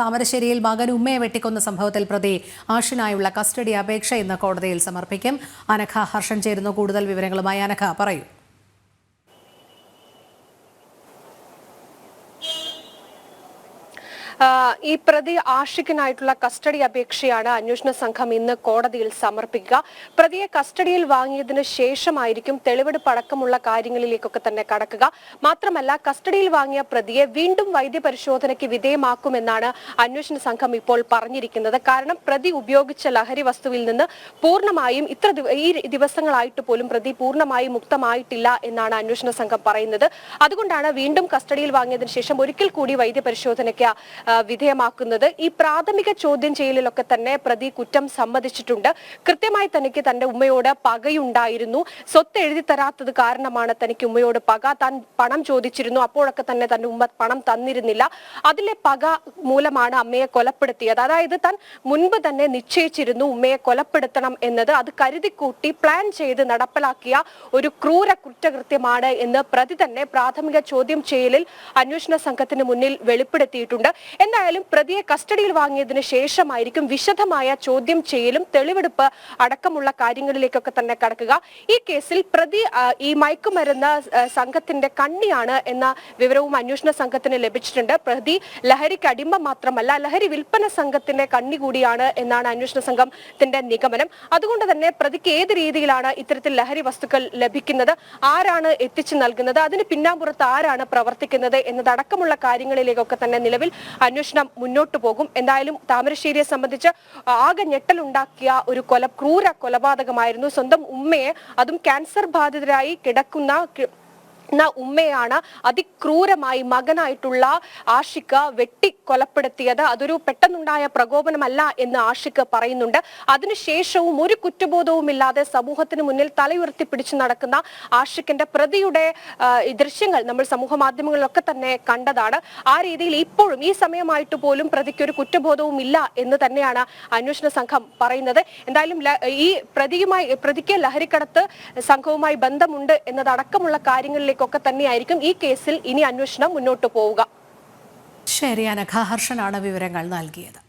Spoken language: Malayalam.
താമരശ്ശേരിയിൽ മകൻ ഉമ്മയെ വെട്ടിക്കൊന്ന സംഭവത്തിൽ പ്രതി ആഷിനായുള്ള കസ്റ്റഡി അപേക്ഷ ഇന്ന് കോടതിയിൽ സമർപ്പിക്കും. അനഘ ഹർഷൻ ചേരുന്നു. കൂടുതൽ വിവരങ്ങളുമായി അനഘ പറയൂ. ഈ പ്രതി ആഷിഖിനായിട്ടുള്ള കസ്റ്റഡി അപേക്ഷയാണ് അന്വേഷണ സംഘം ഇന്ന് കോടതിയിൽ സമർപ്പിക്കുക. പ്രതിയെ കസ്റ്റഡിയിൽ വാങ്ങിയതിന് ശേഷമായിരിക്കും തെളിവെടുപ്പ് അടക്കമുള്ള കാര്യങ്ങളിലേക്കൊക്കെ തന്നെ കടക്കുക. മാത്രമല്ല കസ്റ്റഡിയിൽ വാങ്ങിയ പ്രതിയെ വീണ്ടും വൈദ്യപരിശോധനയ്ക്ക് വിധേയമാക്കുമെന്നാണ് അന്വേഷണ സംഘം ഇപ്പോൾ പറഞ്ഞിരിക്കുന്നത്. കാരണം പ്രതി ഉപയോഗിച്ച ലഹരി വസ്തുവിൽ നിന്ന് പൂർണമായും ഇത്ര ഈ ദിവസങ്ങളായിട്ട് പോലും പ്രതി പൂർണമായി മുക്തമായിട്ടില്ല എന്നാണ് അന്വേഷണ സംഘം പറയുന്നത്. അതുകൊണ്ടാണ് വീണ്ടും കസ്റ്റഡിയിൽ വാങ്ങിയതിനു ശേഷം ഒരിക്കൽ കൂടി വൈദ്യപരിശോധനയ്ക്ക് വിധേയമാക്കുന്നത്. ഈ പ്രാഥമിക ചോദ്യം ചെയ്യലിലൊക്കെ തന്നെ പ്രതി കുറ്റം സമ്മതിച്ചിട്ടുണ്ട്. കൃത്യമായി തനിക്ക് തന്റെ ഉമ്മയോട് പകയുണ്ടായിരുന്നു. സ്വത്ത് എഴുതി തരാത്തത് കാരണമാണ് തനിക്ക് ഉമ്മയോട് പക താൻ പണം ചോദിച്ചിരുന്നു. അപ്പോഴൊക്കെ തന്നെ തന്റെ ഉമ്മ പണം തന്നിരുന്നില്ല. അതിലെ പക മൂലമാണ് അമ്മയെ കൊലപ്പെടുത്തിയത്. അതായത് താൻ മുൻപ് തന്നെ നിശ്ചയിച്ചിരുന്നു ഉമ്മയെ കൊലപ്പെടുത്തണം എന്നത്. അത് കരുതിക്കൂട്ടി പ്ലാൻ ചെയ്ത് നടപ്പിലാക്കിയ ഒരു ക്രൂര കുറ്റകൃത്യമാണ് എന്ന് പ്രതി തന്നെ പ്രാഥമിക ചോദ്യം ചെയ്യലിൽ അന്വേഷണ സംഘത്തിന് മുന്നിൽ വെളിപ്പെടുത്തിയിട്ടുണ്ട്. എന്തായാലും പ്രതിയെ കസ്റ്റഡിയിൽ വാങ്ങിയതിന് ശേഷമായിരിക്കും വിശദമായ ചോദ്യം ചെയ്യലും തെളിവെടുപ്പ് അടക്കമുള്ള കാര്യങ്ങളിലേക്കൊക്കെ തന്നെ കടക്കുക. ഈ കേസിൽ പ്രതി ഈ മയക്കുമരുന്ന് സംഘത്തിന്റെ കണ്ണിയാണ് എന്ന വിവരവും അന്വേഷണ സംഘത്തിന് ലഭിച്ചിട്ടുണ്ട്. പ്രതി ലഹരിക്ക് അടിമ മാത്രമല്ല ലഹരി വിൽപ്പന സംഘത്തിന്റെ കണ്ണി കൂടിയാണ് എന്നാണ് അന്വേഷണ സംഘത്തിന്റെ നിഗമനം. അതുകൊണ്ട് തന്നെ പ്രതിക്ക് ഏത് രീതിയിലാണ് ഇത്തരത്തിൽ ലഹരി വസ്തുക്കൾ ലഭിക്കുന്നത്? ആരാണ് എത്തിച്ചു നൽകുന്നത്? അതിന് പിന്നാമ്പുറത്ത് ആരാണ് പ്രവർത്തിക്കുന്നത്? എന്നതടക്കമുള്ള കാര്യങ്ങളിലേക്കൊക്കെ തന്നെ നിലവിൽ അന്വേഷണം മുന്നോട്ടു പോകും. എന്തായാലും താമരശ്ശേരിയെ സംബന്ധിച്ച് ആകെ ഞെട്ടലുണ്ടാക്കിയ ഒരു കൊല ക്രൂര കൊലപാതകമായിരുന്നു. സ്വന്തം ഉമ്മയെ അതും ക്യാൻസർ ബാധിതരായി കിടക്കുന്ന കി- ന ഉമ്മയാണ് അതിക്രൂരമായി മകനായിട്ടുള്ള ആഷിക്ക് വെട്ടി കൊലപ്പെടുത്തിയത് അതൊരു പെട്ടെന്നുണ്ടായ പ്രകോപനമല്ല എന്ന് ആഷിക്ക് പറയുന്നുണ്ട്. അതിനുശേഷവും ഒരു കുറ്റബോധവും ഇല്ലാതെ സമൂഹത്തിന് മുന്നിൽ തലയുയർത്തി പിടിച്ചു നടക്കുന്ന ആഷിക്കിന്റെ പ്രതിയുടെ ദൃശ്യങ്ങൾ നമ്മൾ സമൂഹ മാധ്യമങ്ങളിലൊക്കെ തന്നെ കണ്ടതാണ്. ആ രീതിയിൽ ഇപ്പോഴും ഈ സമയമായിട്ട് പോലും പ്രതിക്ക് ഒരു കുറ്റബോധവും ഇല്ല എന്ന് തന്നെയാണ് അന്വേഷണ സംഘം പറയുന്നത്. എന്തായാലും ഈ പ്രതിയുമായി പ്രതിക്ക് ലഹരിക്കടത്ത് സംഘവുമായി ബന്ധമുണ്ട് എന്നതടക്കമുള്ള കാര്യങ്ങളിലേക്കൊക്കെ തന്നെയായിരിക്കും ഈ കേസിൽ ഇനി അന്വേഷണം മുന്നോട്ട് പോവുക. ശരി അനഘ ഹർഷനാണ് വിവരങ്ങൾ നൽകിയത്.